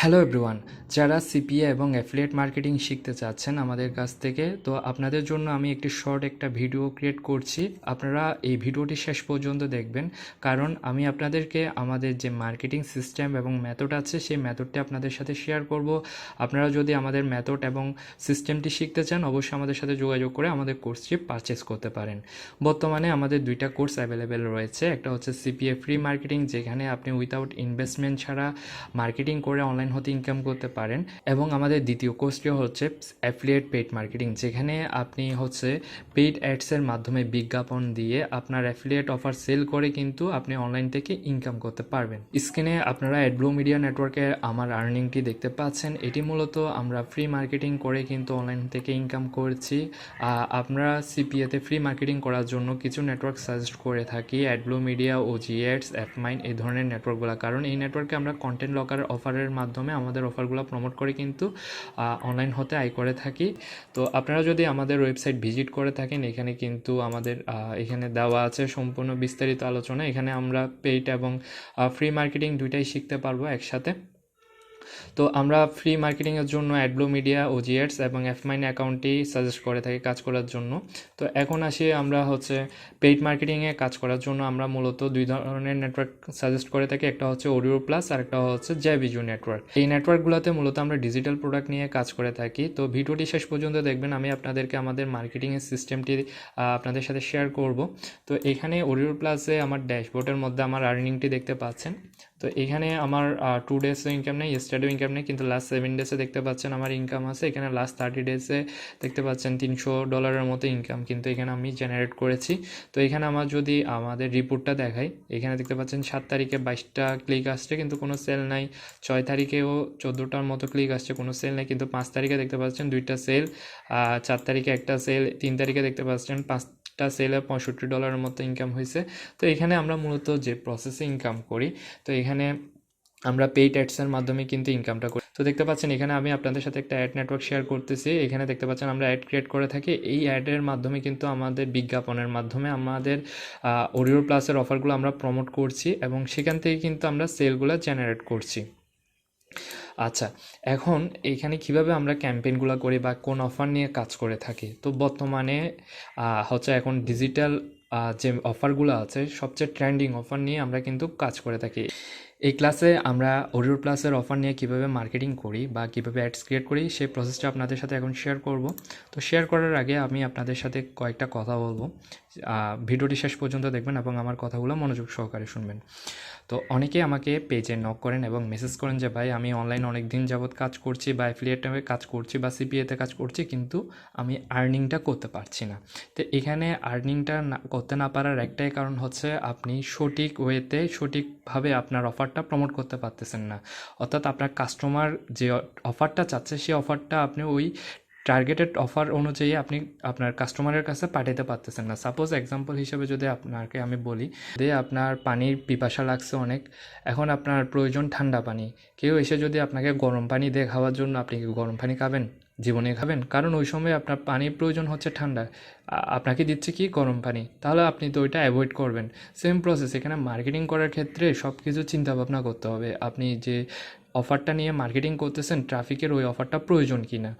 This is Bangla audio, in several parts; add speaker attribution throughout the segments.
Speaker 1: হ্যালো এভরিওয়ান যারা সিপিএ এবং অ্যাফিলিয়েট মার্কেটিং শিখতে চাচ্ছেন আমাদের কাছ থেকে, তো আপনাদের জন্য আমি একটি শর্ট একটা ভিডিও ক্রিয়েট করছি। আপনারা এই ভিডিওটি শেষ পর্যন্ত দেখবেন, কারণ আমি আপনাদেরকে আমাদের যে মার্কেটিং সিস্টেম এবং মেথড আছে, সেই মেথডটি আপনাদের সাথে শেয়ার করব। আপনারা যদি আমাদের মেথড এবং সিস্টেমটি শিখতে চান, অবশ্যই আমাদের সাথে যোগাযোগ করে আমাদের কোর্সটি পারচেস করতে পারেন। বর্তমানে আমাদের দুইটা কোর্স অ্যাভেলেবেল রয়েছে, একটা হচ্ছে সিপিএ ফ্রি মার্কেটিং যেখানে আপনি উইথাউট ইনভেস্টমেন্ট ছাড়া মার্কেটিং করে অনলাইন হতে ইনকাম করতে পারেন। এবং আমাদের দ্বিতীয় কোর্সটিও হচ্ছে অ্যাফিলিয়েট পেইড মার্কেটিং যেখানে আপনি হচ্ছে পেইড অ্যাডসের মাধ্যমে বিজ্ঞাপন দিয়ে আপনার অ্যাফিলিয়েট অফার সেল করে কিন্তু আপনি অনলাইন থেকে ইনকাম করতে পারবেন। স্ক্রিনে আপনারা অ্যাডব্লু মিডিয়া নেটওয়ার্কে আমার আর্নিংটি দেখতে পাচ্ছেন। এটি মূলত আমরা ফ্রি মার্কেটিং করে কিন্তু অনলাইন থেকে ইনকাম করছি। আমরা সিপিএতে ফ্রি মার্কেটিং করার জন্য কিছু নেটওয়ার্ক সাজেস্ট করে থাকি। অ্যাডব্লু মিডিয়া ও জিএডস অ্যাপমাইন এই ধরনের নেটওয়ার্কগুলো কারণ এই নেটওয়ার্কে আমরা কন্টেন্ট লকার অফারের মাধ্যমে আমাদের অফারগুলো প্রমোট করে কিন্তু অনলাইন হতে আয় করে থাকি। তো আপনারা যদি আমাদের ওয়েবসাইট ভিজিট করে থাকেন, এখানে কিন্তু আমাদের এখানে দেওয়া আছে সম্পূর্ণ বিস্তারিত আলোচনা। এখানে আমরা পেইড এবং ফ্রি মার্কেটিং দুইটাই শিখতে পারব একসাথে। তো আমরা ফ্রি মার্কেটিংয়ের জন্য অ্যাডব্লো মিডিয়া ও জিএডস এবং এফমাইন অ্যাকাউন্টটি সাজেস্ট করে থাকি কাজ করার জন্য। তো এখন আসি আমরা হচ্ছে পেইড মার্কেটিংয়ে কাজ করার জন্য আমরা মূলত দুই ধরনের নেটওয়ার্ক সাজেস্ট করে থাকি। একটা হচ্ছে অডিও প্লাস আর একটা হচ্ছে জ্যাভিজু নেটওয়ার্ক এই নেটওয়ার্কগুলোতে মূলত আমরা ডিজিটাল প্রোডাক্ট নিয়ে কাজ করে থাকি। তো ভিডিওটি শেষ পর্যন্ত দেখবেন, আমি আপনাদেরকে আমাদের মার্কেটিংয়ের সিস্টেমটি আপনাদের সাথে শেয়ার করব। তো এখানে অডিও প্লাসে আমার ড্যাশবোর্ডের মধ্যে আমার আর্নিংটি দেখতে পাচ্ছেন। তো এখানে আমার টু ডেজে ইনকাম নেই ইয়েস্টারডেও ইনকাম নেই, কিন্তু লাস্ট সেভেন ডেজে দেখতে পাচ্ছেন আমার ইনকাম আছে। এখানে লাস্ট থার্টি ডেজে দেখতে পাচ্ছেন তিনশো ডলারের মতো ইনকাম কিন্তু এখানে আমি জেনারেট করেছি। তো এখানে আমার যদি আমাদের রিপোর্টটা দেখাই, এখানে দেখতে পাচ্ছেন সাত তারিখে বাইশটা ক্লিক আসছে, কিন্তু কোনো সেল নাই। ছয় তারিখেও চোদ্দোটার মতো ক্লিক আসছে, কোনো সেল নেই, কিন্তু পাঁচ তারিখে দেখতে পাচ্ছেন দুইটা সেল চার তারিখে একটা সেল তিন তারিখে দেখতে পাচ্ছেন পাঁচটা সেলে পঁয়ষট্টি ডলারের মতো ইনকাম হয়েছে। তো এখানে আমরা মূলত যে প্রসেসে ইনকাম করি, তো এখানে আমরা পেইড অ্যাডসের মাধ্যমে কিন্তু ইনকামটা করি। তো দেখতে পাচ্ছেন, এখানে আমি আপনাদের সাথে একটা অ্যাড নেটওয়ার্ক শেয়ার করতেছি। এখানে দেখতে পাচ্ছেন, আমরা অ্যাড ক্রিয়েট করে থাকি। এই অ্যাডের মাধ্যমে কিন্তু আমাদের বিজ্ঞাপনের মাধ্যমে আমাদের ওরিও প্লাসের অফারগুলো আমরা প্রমোট করছি এবং সেখান থেকে কিন্তু আমরা সেলগুলো জেনারেট করছি। আচ্ছা এখন এখানে কীভাবে আমরা ক্যাম্পেইনগুলো করি বা কোন অফার নিয়ে কাজ করে থাকি? তো বর্তমানে হচ্ছে এখন ডিজিটাল যে অফারগুলো আছে, সবচেয়ে ট্রেন্ডিং অফার নিয়ে আমরা কিন্তু কাজ করে থাকি। এই ক্লাসে আমরা ওরিও প্লাসের অফার নিয়ে কীভাবে মার্কেটিং করি বা কীভাবে অ্যাডস ক্রিয়েট করি, সেই প্রসেসটা আপনাদের সাথে এখন শেয়ার করব। তো শেয়ার করার আগে আমি আপনাদের সাথে কয়েকটা কথা বলব। ভিডিওটি শেষ পর্যন্ত দেখবেন এবং আমার কথাগুলো মনোযোগ সহকারে শুনবেন। তো অনেকে আমাকে পেজে নক করেন এবং মেসেজ করেন যে, ভাই, আমি অনলাইন অনেক দিন যাবৎ কাজ করছি বা অ্যাফিলিয়েটে কাজ করছি বা সিপিএতে কাজ করছি, কিন্তু আমি আর্নিংটা করতে পারছি না। তো এখানে আর্নিংটা করতে না পারার একটাই কারণ হচ্ছে আপনি সঠিক ওয়েতে সঠিকভাবে আপনার অফারটা প্রমোট করতে পারতেছেন না। অর্থাৎ আপনার কাস্টমার যে অফারটা চাচ্ছে সেই অফারটা আপনি ওই টার্গেটেড অফার অনুযায়ী আপনি আপনার কাস্টমারের কাছে পাঠাতে পারতেছেন না। সাপোজ এক্সাম্পল হিসেবে যদি আপনাকে আমি বলি, যে আপনার পানির পিপাসা লাগছে অনেক, এখন আপনার প্রয়োজন ঠান্ডা পানি। কেউ এসে যদি আপনাকে গরম পানি দিয়ে খাওয়ার জন্য আপনি কি গরম পানি খাবেন? জীবনে খাবেন? কারণ ওই সময় আপনার পানির প্রয়োজন হচ্ছে ঠান্ডা। আপনাকে দিচ্ছে কি গরম পানি? তাহলে আপনি তো ওইটা অ্যাভয়েড করবেন। সেম প্রসেস এখানে মার্কেটিং করার ক্ষেত্রে সব কিছু চিন্তাভাবনা করতে হবে। আপনি যে অফারটা নিয়ে মার্কেটিং করতেছেন, ট্রাফিকের ওই অফারটা প্রয়োজন কি না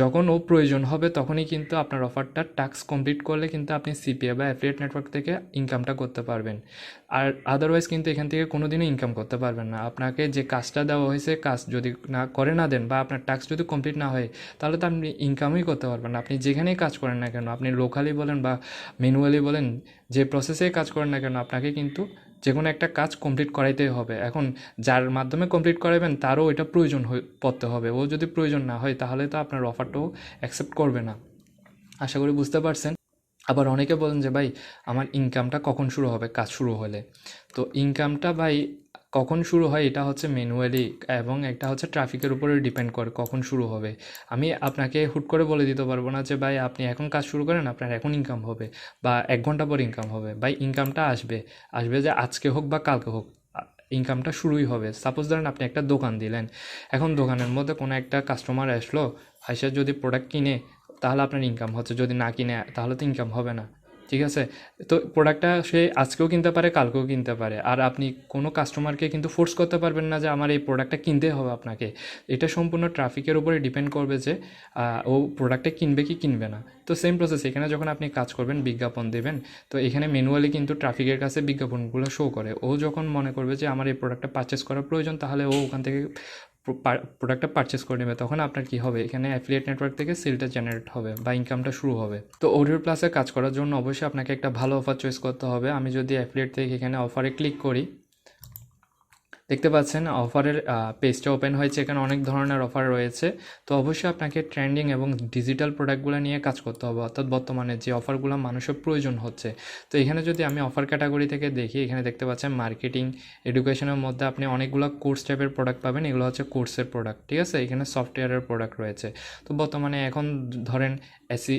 Speaker 1: যখন ও প্রয়োজন হবে, তখনই কিন্তু আপনার অফারটা টাস্ক কমপ্লিট করলে কিন্তু আপনি সিপিএ বা অ্যাফিলিয়েট নেটওয়ার্ক থেকে ইনকামটা করতে পারবেন। আর আদারওয়াইজ কিন্তু এখান থেকে কোনো দিনও ইনকাম করতে পারবেন না। আপনাকে যে কাজটা দেওয়া হয়েছে, কাজ যদি না করে না দেন বা আপনার টাস্ক যদি কমপ্লিট না হয়, তাহলে তো আপনি ইনকামই করতে পারবেন না। আপনি যেখানেই কাজ করেন না কেন, আপনি লোকালি বলেন বা ম্যানুয়ালি বলেন, যে প্রসেসেই কাজ করেন না কেন, আপনাকে কিন্তু যে কোনো একটা কাজ কমপ্লিট করাইতেই হবে। এখন যার মাধ্যমে কমপ্লিট করাবেন তারও এটা প্রয়োজন পড়তে হবে। ও যদি প্রয়োজন না হয়, তাহলে তো আপনার অফারটাও অ্যাকসেপ্ট করবে না। আশা করি বুঝতে পারছেন। আবার অনেকে বলেন যে, ভাই, আমার ইনকামটা কখন শুরু হবে? কাজ শুরু হলে। তো ইনকামটা ভাই কখন শুরু হয় এটা হচ্ছে ম্যানুয়ালি এবং একটা হচ্ছে ট্রাফিকের উপরে ডিপেন্ড করে কখন শুরু হবে। আমি আপনাকে হুট করে বলে দিতে পারব না যে, ভাই, আপনি এখন কাজ শুরু করেন, আপনার এখন ইনকাম হবে বা এক ঘণ্টা পর ইনকাম হবে। ভাই ইনকামটা আসবে। আসবে যে আজকে হোক বা কালকে হোক ইনকামটা শুরুই হবে। সাপোজ ধরেন আপনি একটা দোকান দিলেন, এখন দোকানের মধ্যে কোনো একটা কাস্টমার আসলো, এসে যদি প্রোডাক্ট কিনে, তাহলে আপনার ইনকাম হচ্ছে। যদি না কিনে, তাহলে তো ইনকাম হবে না। ঠিক আছে? তো প্রোডাক্টটা সে আজকেও কিনতে পারে, কালকেও কিনতে পারে। আর আপনি কোনো কাস্টমারকে কিন্তু ফোর্স করতে পারবেন না যে আমার এই প্রোডাক্টটা কিনতে হবে আপনাকে। এটা সম্পূর্ণ ট্রাফিকের উপরে ডিপেন্ড করবে যে ও প্রোডাক্টটা কিনবে কি কিনবে না। তো সেম প্রসেস এখানে যখন আপনি কাজ করবেন, বিজ্ঞাপন দেবেন, তো এখানে ম্যানুয়ালি কিন্তু ট্রাফিকের কাছে বিজ্ঞাপনগুলো শো করে। ও যখন মনে করবে যে আমার এই প্রোডাক্টটা পারচেস করার প্রয়োজন, তাহলে ও ওখান থেকে প্রোডাক্টটা পারচেস করে নেবে, তখন আপনার কি হবে? এখানে অ্যাফিলিয়েট নেটওয়ার্ক থেকে সেলটা জেনারেট হবে বা ইনকামটা শুরু হবে। তো অডিও প্লাসে কাজ করার জন্য অবশ্যই আপনাকে একটা ভালো অফার চয়েস করতে হবে। আমি যদি অ্যাফিলিয়েট থেকে এখানে অফারে ক্লিক করি দেখতে পাচ্ছেন, অফারের পেজটা ওপেন হয়েছে। এখানে অনেক ধরনের অফার রয়েছে। তো অবশ্যই আপনাকে ট্রেন্ডিং এবং ডিজিটাল প্রোডাক্টগুলো নিয়ে কাজ করতে হবে। অর্থাৎ বর্তমানে যে অফারগুলো মানুষের প্রয়োজন হচ্ছে। তো এখানে যদি আমি অফার ক্যাটাগরি থেকে দেখি, এখানে দেখতে পাচ্ছেন মার্কেটিং এডুকেশনের মধ্যে আপনি অনেকগুলো কোর্স টাইপের প্রোডাক্ট পাবেন। এগুলো হচ্ছে কোর্সের প্রোডাক্ট ঠিক আছে? এখানে সফটওয়্যারের প্রোডাক্ট রয়েছে। তো বর্তমানে এখন ধরেন এসি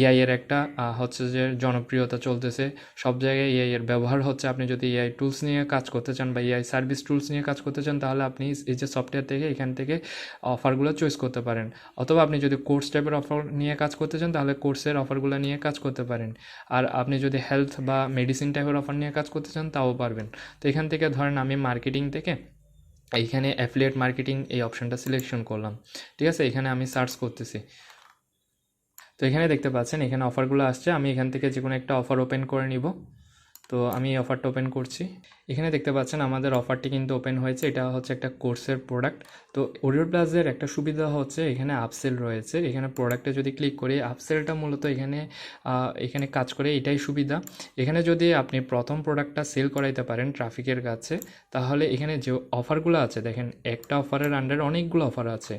Speaker 1: ইআই এর একটা হচ্ছে যে জনপ্রিয়তা চলতেছে। সব জায়গায় এআই এর ব্যবহার হচ্ছে। আপনি যদি এআই টুলস নিয়ে কাজ করতে চান বা এআই সার্ভিস টুলস নিয়ে কাজ করতে চান, তাহলে আপনি এই যে সফটওয়্যার থেকে এখান থেকে অফারগুলো চয়েস করতে পারেন। অথবা আপনি যদি কোর্স টাইপের অফার নিয়ে কাজ করতে চান, তাহলে কোর্সের অফারগুলো নিয়ে কাজ করতে পারেন। আর আপনি যদি হেলথ বা মেডিসিন টাইপের অফার নিয়ে কাজ করতে চান, তাও পারবেন। তো এখান থেকে ধরেন আমি মার্কেটিং থেকে এইখানে অ্যাফিলিয়েট মার্কেটিং এই অপশনটা সিলেকশন করলাম। ঠিক আছে? এখানে আমি সার্চ করতেছি। তো এখানে দেখতে পাচ্ছেন, এখানে অফারগুলো আসছে। আমি এখান থেকে যে কোনো একটা অফার ওপেন করে নিব। তো আমি এই অফারটা ওপেন করছি। এখানে দেখতে পাচ্ছেন আমাদের অফারটি কিন্তু ওপেন হয়েছে। এটা হচ্ছে একটা কোর্সের প্রোডাক্ট তো ওরিও প্লাসের একটা সুবিধা হচ্ছে এখানে আপসেল রয়েছে। এখানে প্রোডাক্টে যদি ক্লিক করি আপসেলটা মূলত এখানে এখানে কাজ করে, এটাই সুবিধা। এখানে যদি আপনি প্রথম প্রোডাক্টটা সেল করাইতে পারেন ট্রাফিকের কাছে, তাহলে এখানে যে অফারগুলো আছে, দেখেন একটা অফারের আন্ডারে অনেকগুলো অফার আছে।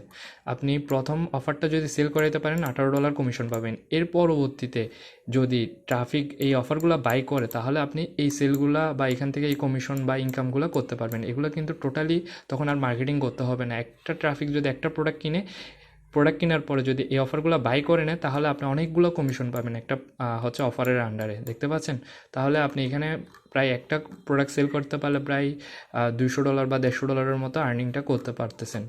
Speaker 1: আপনি প্রথম অফারটা যদি সেল করাইতে পারেন, আঠারো ডলার কমিশন পাবেন। এর পরবর্তীতে যদি ট্রাফিক এই অফারগুলো বাই করে, তাহলে আপনি এই সেলগুলা বা এখান থেকে এই কমিশন বা ইনকামগুলো করতে পারবেন। এগুলো কিন্তু টোটালি তখন আর মার্কেটিং করতে হবে না। একটা ট্রাফিক যদি একটা প্রোডাক্ট কিনে প্রোডাক্ট কেনার পরে যদি এই অফারগুলো বাই করে নেয়, তাহলে আপনি অনেকগুলো কমিশন পাবেন একটা হচ্ছে অফারের আন্ডারে দেখতে পাচ্ছেন? তাহলে আপনি এখানে প্রায় একটা প্রোডাক্ট সেল করতে পারলে প্রায় দুইশো ডলার বা দেড়শো ডলারের মতো আর্নিংটা করতে পারতেছেন।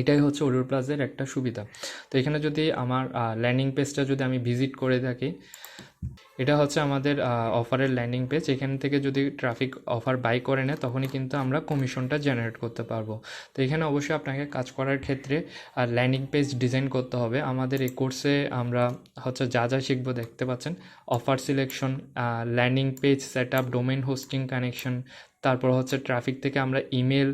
Speaker 1: এটাই হচ্ছে ওরিও প্লাসের একটা সুবিধা। তো এখানে যদি আমার ল্যান্ডিং পেজটা যদি আমি ভিজিট করে থাকি, এটা হচ্ছে আমাদের অফারের ল্যান্ডিং পেজ এখান থেকে যদি ট্রাফিক অফার বাই করে নেয়, তখনই কিন্তু আমরা কমিশনটা জেনারেট করতে পারব। তো এখানে অবশ্যই আপনাকে কাজ করার ক্ষেত্রে ল্যান্ডিং পেজ ডিজাইন করতে হবে। আমাদের এই কোর্সে আমরা হচ্ছে যা যা শিখব দেখতে পাচ্ছেন। Offer selection landing page set up domain hosting connection তারপর হচ্ছে ট্রাফিক থেকে আমরা ইমেল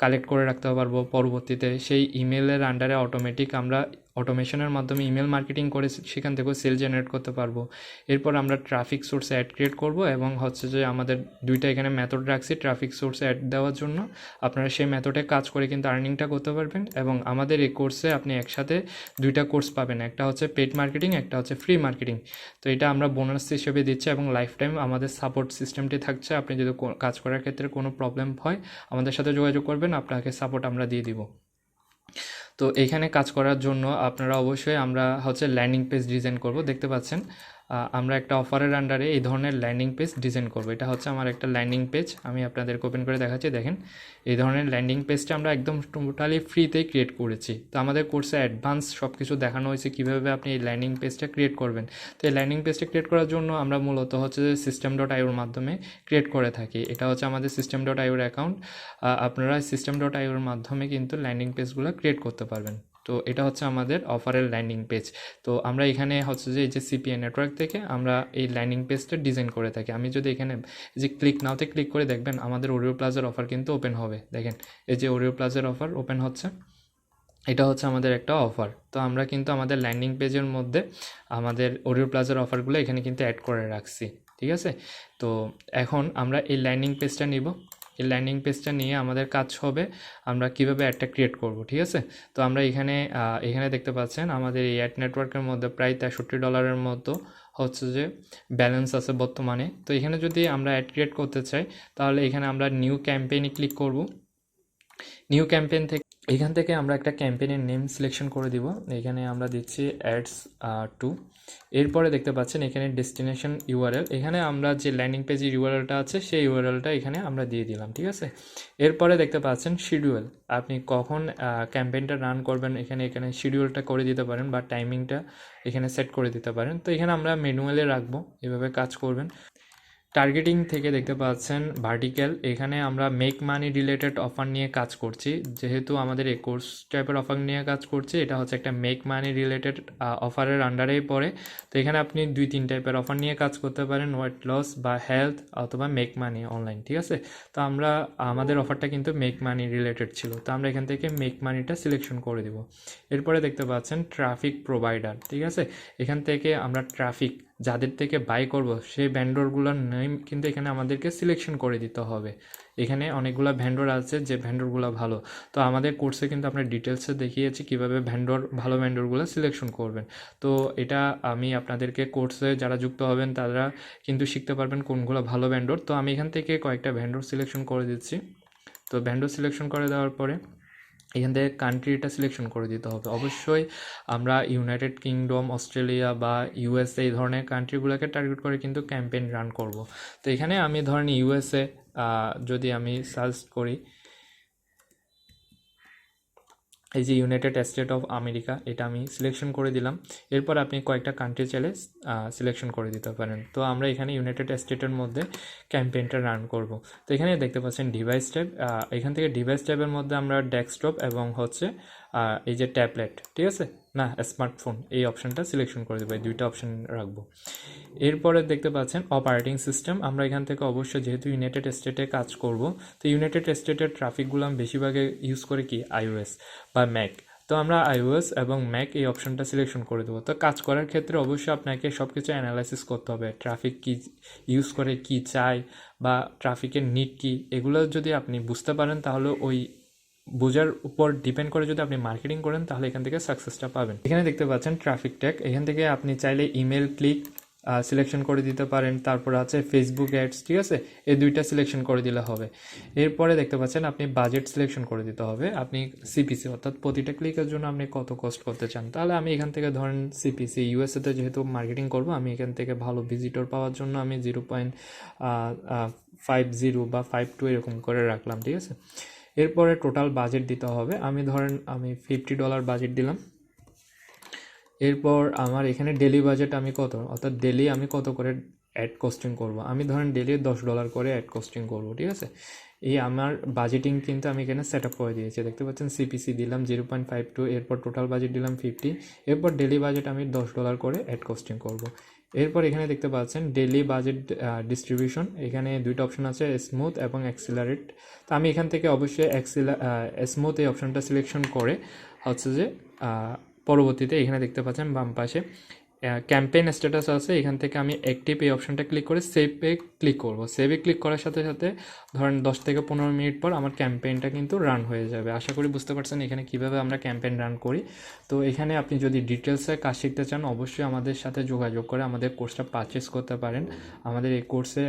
Speaker 1: কালেক্ট করে রাখতে পারব পরবর্তীতে সেই ইমেলের আন্ডারে অটোমেটিক আমরা অটোমেশনের মাধ্যমে ইমেল মার্কেটিং করে সেখান থেকেও সেল জেনারেট করতে পারব। এরপর আমরা ট্রাফিক সোর্স অ্যাড ক্রিয়েট করব এবং হচ্ছে যে আমাদের দুইটা এখানে মেথড রাখছি ট্রাফিক সোর্স অ্যাড দেওয়ার জন্য। আপনারা সেই মেথডে কাজ করে কিন্তু আর্নিংটা করতে পারবেন এবং আমাদের এই কোর্সে আপনি একসাথে দুইটা কোর্স পাবেন। একটা হচ্ছে পেড মার্কেটিং একটা হচ্ছে ফ্রি মার্কেটিং তো এটা আমরা বোনাস হিসেবে দিচ্ছি এবং লাইফ টাইম আমাদের সাপোর্ট সিস্টেমটি থাকছে। আপনি যদি কাজ করার ক্ষেত্রে কোনো প্রবলেম হয়, আমাদের সাথে যোগাযোগ করবেন, আপনাকে সাপোর্ট আমরা দিয়ে দিব। তো এখানে কাজ করার জন্য আপনারা অবশ্যই আমরা হচ্ছে ল্যান্ডিং পেজ ডিজাইন করব, দেখতে পাচ্ছেন। আমরা একটা অফারের আন্ডারে এই ধরনের ল্যান্ডিং পেজ ডিজাইন করব। এটা হচ্ছে আমার একটা ল্যান্ডিং পেজ আমি আপনাদেরকে ওপেন করে দেখাচ্ছি, দেখেন। এই ধরনের ল্যান্ডিং পেজটা আমরা একদম টোটালি ফ্রিতেই ক্রিয়েট করেছি। তো আমাদের কোর্সে অ্যাডভান্স সব কিছু দেখানো হয়েছে, কীভাবে আপনি এই ল্যান্ডিং পেজটা ক্রিয়েট করবেন। তো এই ল্যান্ডিং পেজটা ক্রিয়েট করার জন্য আমরা মূলত হচ্ছে সিস্টেম ডট আইওর মাধ্যমে ক্রিয়েট করে থাকি। এটা হচ্ছে আমাদের সিস্টেম ডট আইওর অ্যাকাউন্ট আপনারা সিস্টেম ডট আইওর মাধ্যমে কিন্তু ল্যান্ডিং পেজগুলো ক্রিয়েট করতে পারবেন। তো এটা হচ্ছে আমাদের অফারের ল্যান্ডিং পেজ তো আমরা এখানে হচ্ছে যে, এই যে সিপিএ নেটওয়ার্ক থেকে আমরা এই ল্যান্ডিং পেজটা ডিজাইন করে থাকি। আমি যদি এখানে যে ক্লিক নাওতে ক্লিক করে দেখবেন, আমাদের ওরিও প্লাজের অফার কিন্তু ওপেন হবে। দেখেন, এই যে ওরিও প্লাজের অফার ওপেন হচ্ছে। এটা হচ্ছে আমাদের একটা অফার তো আমরা কিন্তু আমাদের ল্যান্ডিং পেজের মধ্যে আমাদের ওরিও প্লাজার অফারগুলো এখানে কিন্তু অ্যাড করে রাখছি। ঠিক আছে? তো এখন আমরা এই ল্যান্ডিং পেজটা নিব। এই ল্যান্ডিং পেজটা নিয়ে আমাদের কাজ হবে। আমরা কীভাবে অ্যাডটা ক্রিয়েট করব, ঠিক আছে? তো আমরা এখানে এখানে দেখতে পাচ্ছেন আমাদের এই অ্যাড নেটওয়ার্কের মধ্যে প্রায় তেষট্টি ডলারের মতো হচ্ছে যে ব্যালেন্স আছে বর্তমানে। তো এখানে যদি আমরা অ্যাড ক্রিয়েট করতে চাই, তাহলে এখানে আমরা নিউ ক্যাম্পেইনে ক্লিক করব। নিউ ক্যাম্পেইন থেকে এখান থেকে আমরা একটা ক্যাম্পেইনের নেম সিলেকশন করে দিব। এখানে আমরা দিচ্ছি অ্যাডস টু এরপরে দেখতে পাচ্ছেন এখানে ডেস্টিনেশন ইউআরএল এখানে আমরা যে ল্যান্ডিং পেজের ইউআরএলটা আছে, সেই ইউআরএলটা এখানে আমরা দিয়ে দিলাম, ঠিক আছে? এরপরে দেখতে পাচ্ছেন শিডিউল আপনি কখন ক্যাম্পেইনটা রান করবেন, এখানে এখানে শিডিউলটা করে দিতে পারেন বা টাইমিংটা এখানে সেট করে দিতে পারেন। তো এখানে আমরা ম্যানুয়ালে রাখব, এভাবে কাজ করবেন। টার্গেটিং থেকে দেখতে পাচ্ছেন ভার্টিক্যাল এখানে আমরা মেক মানি রিলেটেড অফার নিয়ে কাজ করছি। যেহেতু আমাদের এই কোর্স টাইপের অফার নিয়ে কাজ করছি, এটা হচ্ছে একটা মেক মানি রিলেটেড অফারের আন্ডারেই পড়ে। তো এখানে আপনি দুই, তিন টাইপের অফার নিয়ে কাজ করতে পারেন ওয়েট লস বা হেলথ অথবা মেক মানি অনলাইন ঠিক আছে? তো আমরা, আমাদের অফারটা কিন্তু মেক মানি রিলেটেড ছিল। তো আমরা এখান থেকে মেক মানিটা সিলেকশন করে দিব। এরপরে দেখতে পাচ্ছেন ট্রাফিক প্রোভাইডার ঠিক আছে? এখান থেকে আমরা ট্রাফিক যাদের থেকে বাই করব, সেই ভ্যান্ডরগুলোর নেম কিন্তু এখানে আমাদেরকে সিলেকশন করে দিতে হবে। এখানে অনেকগুলো ভ্যান্ডর আছে যে ভ্যান্ডরগুলো ভালো। তো আমাদের কোর্সে কিন্তু আমরা ডিটেলসে দেখিয়েছি কীভাবে ভ্যান্ডর ভালো ভ্যান্ডরগুলো সিলেকশন করবেন। তো এটা আমি আপনাদেরকে কোর্সে যারা যুক্ত হবেন, তারা কিন্তু শিখতে পারবেন কোনগুলো ভালো ভ্যান্ডর তো আমি এখান থেকে কয়েকটা ভ্যান্ডর সিলেকশন করে দিচ্ছি। তো ভ্যান্ডর সিলেকশন করে দেওয়ার পরে এখান থেকে কান্ট্রিটা সিলেকশন করে দিতে হবে। অবশ্যই আমরা ইউনাইটেড কিংডম অস্ট্রেলিয়া বা ইউএসএ এই ধরনের কান্ট্রিগুলোকে টার্গেট করে কিন্তু ক্যাম্পেইন রান করব। তো এখানে আমি ধরেন ইউএসএ যদি আমি সার্চ করি এই যে ইউনাইটেড স্টেট অফ আমেরিকা এটা আমি সিলেকশন করে দিলাম। এরপর আপনি কয়েকটা কান্ট্রি চাইলে সিলেকশন করে দিতে পারেন। তো আমরা এখানে ইউনাইটেড স্টেটের মধ্যে ক্যাম্পেইনটা রান করব। তো এখানে দেখতে পাচ্ছেন ডিভাইস ট্যাব এখান থেকে ডিভাইস ট্যাবের মধ্যে আমরা ডেস্কটপ এবং হচ্ছে এই যে ট্যাবলেট ঠিক আছে? না স্মার্টফোন এই অপশানটা সিলেকশন করে দেবো, এই দুইটা অপশান রাখব। এরপরে দেখতে পাচ্ছেন অপারেটিং সিস্টেম আমরা এখান থেকে অবশ্যই যেহেতু ইউনাইটেড স্টেটে কাজ করব, তো ইউনাইটেড স্টেটের ট্রাফিকগুলো আমি বেশিরভাগে ইউজ করে কি? আইওএস বা ম্যাক তো আমরা আইওএস এবং ম্যাক এই অপশনটা সিলেকশন করে দেবো। তো কাজ করার ক্ষেত্রে অবশ্যই আপনাকে সব কিছু অ্যানালাইসিস করতে হবে ট্রাফিক কী ইউজ করে, কি চায় বা ট্রাফিকের নিড কী, এগুলো যদি আপনি বুঝতে পারেন তাহলে ওই বোঝার উপর ডিপেন্ড করে যদি আপনি মার্কেটিং করেন, তাহলে এখান থেকে সাকসেসটা পাবেন। এখানে দেখতে পাচ্ছেন ট্রাফিক ট্যাগ এখান থেকে আপনি চাইলে ইমেল ক্লিক সিলেকশন করে দিতে পারেন। তারপর আছে ফেসবুক অ্যাডস ঠিক আছে? এই দুইটা সিলেকশন করে দিলে হবে। এরপরে দেখতে পাচ্ছেন আপনি বাজেট সিলেকশন করে দিতে হবে। আপনি সিপিসি অর্থাৎ প্রতিটা ক্লিকের জন্য আপনি কত কস্ট করতে চান। তাহলে আমি এখান থেকে ধরেন সিপিসি ইউএসএতে যেহেতু মার্কেটিং করব, আমি এখান থেকে ভালো ভিজিটর পাওয়ার জন্য আমি জিরো পয়েন্ট ফাইভ জিরো বা ফাইভ টু এরকম করে রাখলাম, ঠিক আছে? এরপরে টোটাল বাজেট দিতে হবে। আমি ধরেন আমি ফিফটি ডলার বাজেট দিলাম। এরপর আমার এখানে ডেলি বাজেট আমি কত? অর্থাৎ ডেলি আমি কত করে অ্যাড কস্টিং করব? আমি ধরেন ডেলি দশ ডলার করে অ্যাড কস্টিং করব, ঠিক আছে? এই আমার বাজেটিং কিন্তু আমি এখানে সেট আপ করে দিয়েছি। দেখতে পাচ্ছেন সিপিসি দিলাম জিরো পয়েন্ট ফাইভ টু এরপর টোটাল বাজেট দিলাম ফিফটি এরপর ডেলি বাজেট আমি দশ ডলার করে অ্যাড কস্টিং করব। এরপর এখানে দেখতে পাচ্ছেন ডেলি বাজেট ডিস্ট্রিবিউশন এখানে দুইটা অপশন আছে স্মুথ এবং অ্যাক্সিলারেট তো আমি এখান থেকে অবশ্যই অ্যাক্সিলা স্মুথ এই অপশনটা সিলেকশন করে হচ্ছে যে পরবর্তীতে এখানে দেখতে পাচ্ছেন বাম পাশে ক্যাম্পেইন স্ট্যাটাস আছে। এখান থেকে আমি অ্যাক্টিভ এই অপশনটা ক্লিক করে সেভে ক্লিক করব। সেভে ক্লিক করার সাথে সাথে ধরেন দশ থেকে পনেরো মিনিট পর আমার ক্যাম্পেইনটা কিন্তু রান হয়ে যাবে। আশা করি বুঝতে পারছেন এখানে কীভাবে আমরা ক্যাম্পেইন রান করি। তো এখানে আপনি যদি ডিটেলসে কাজ শিখতে চান, অবশ্যই আমাদের সাথে যোগাযোগ করে আমাদের কোর্সটা পারচেস করতে পারেন। আমাদের এই কোর্সে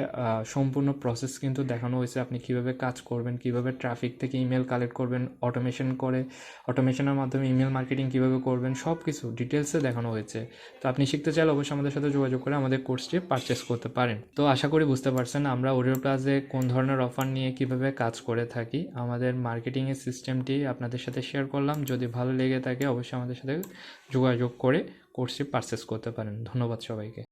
Speaker 1: সম্পূর্ণ প্রসেস কিন্তু দেখানো হয়েছে। আপনি কীভাবে কাজ করবেন, কীভাবে ট্রাফিক থেকে ইমেল কালেক্ট করবেন অটোমেশন করে অটোমেশনের মাধ্যমে ইমেল মার্কেটিং কীভাবে করবেন সব কিছু ডিটেলসে দেখানো হয়েছে। তো আপনি শিখতে চাইলে অবশ্যই আমাদের সাথে যোগাযোগ করে আমাদের কোর্সটি পারচেস করতে পারেন। তো আশা করি বুঝতে পারছেন আমরা ওরিও প্লাজে কোন ধরনের অফার নিয়ে কীভাবে কাজ করে থাকি। আমাদের মার্কেটিংয়ের সিস্টেমটি আপনাদের সাথে শেয়ার করলাম। যদি ভালো লেগে থাকে, অবশ্যই আমাদের সাথে যোগাযোগ করে কোর্সটি পারচেস করতে পারেন। ধন্যবাদ সবাইকে।